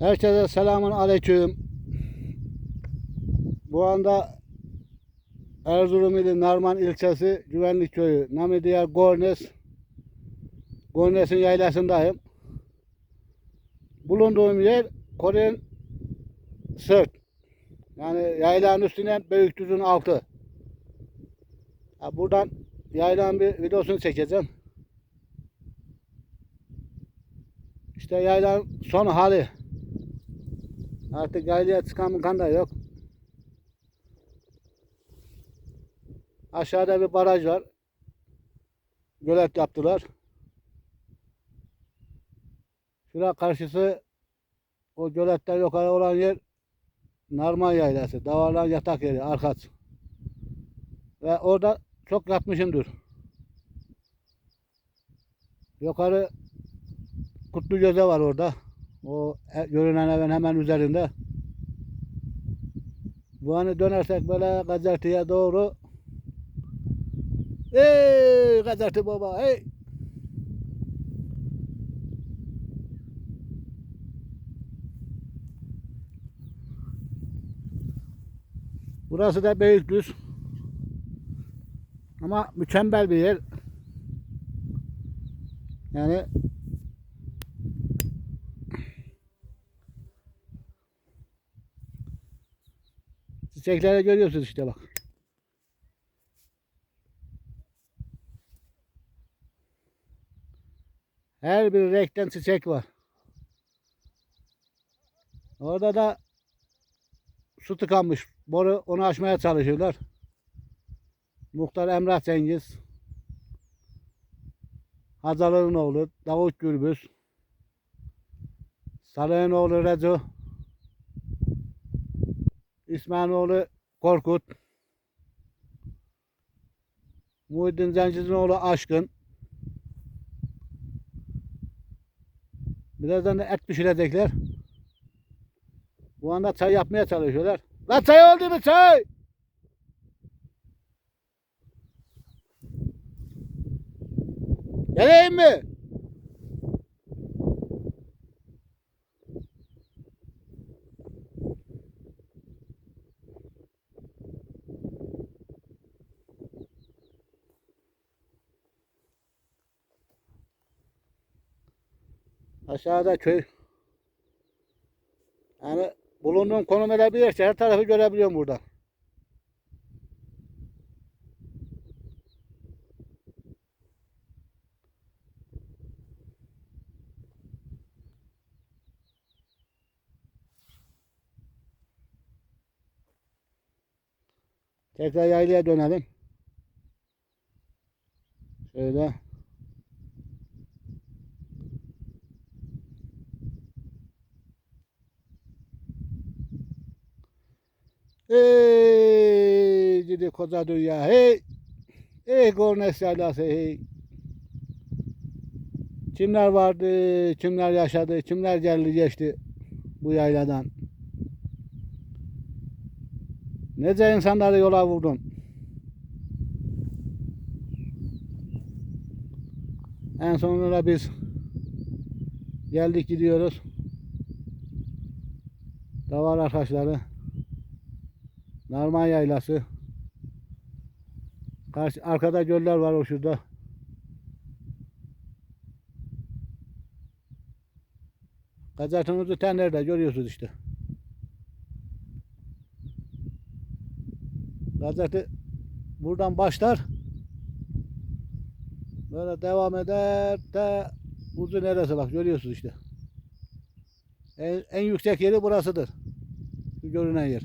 Herkese selamun aleyküm. Bu anda Erzurum ili Narman ilçesi Güvenlik Köyü. Nami diğer Gornes. Gornes'in yaylasındayım. Bulunduğum yer Kore'nin sırt. Yani yaylanın üstüne Büyükdüz'ün altı. Ha, buradan yaylanın bir videosunu çekeceğim. İşte yaylanın son hali. Artık yaylaya çıkan mıkan da yok. Aşağıda bir baraj var. Gölet yaptılar. Şura karşısı o göletten yukarı olan yer Narman Yaylası. Davarlan yatak yeri arkası. Ve orada çok yatmışımdır. Yukarı Kutlu Göze var orada. O e- görünen evin hemen üzerinde. Bu hani dönersek böyle Gazerti'ye doğru. Ey Gazerti baba hey. Burası da Beylikdüz. Ama mükemmel bir yer. Yani Çiçekleri görüyorsunuz işte bak. Her bir renkten çiçek var. Orada da su tıkanmış. Boru onu aşmaya çalışıyorlar. Muhtar Emrah Cengiz. Hazal'ın oğlu Davut Gürbüz. Salih'in oğlu Rezo. İsmailoğlu Korkut. Muhyiddin Zenciz'in oğlu Aşkın. Birazdan da et pişirecekler. Bu anda çay yapmaya çalışıyorlar. Lan çay oldu mu çay? Geleyim mi? Aşağıda köy. Yani bulunduğum konum yerse her tarafı görebiliyorum buradan. Tekrar yaylaya dönelim. Şöyle. Ey gidi koca dünya hey. Ey Gornes yaylası hey. Kimler vardı, kimler yaşadı, kimler geldi geçti bu yayladan. Nece insanları yola vurdun. En sonunda biz geldik gidiyoruz. Davar arkadaşları. Narman yaylası. Karşı, arkada göller var o şurada. Gazetemizi tenlerde görüyorsunuz işte. Gazete buradan başlar. Böyle devam eder de uzun neresi bak görüyorsunuz işte. En, en yüksek yeri burasıdır. Şu görünen yer.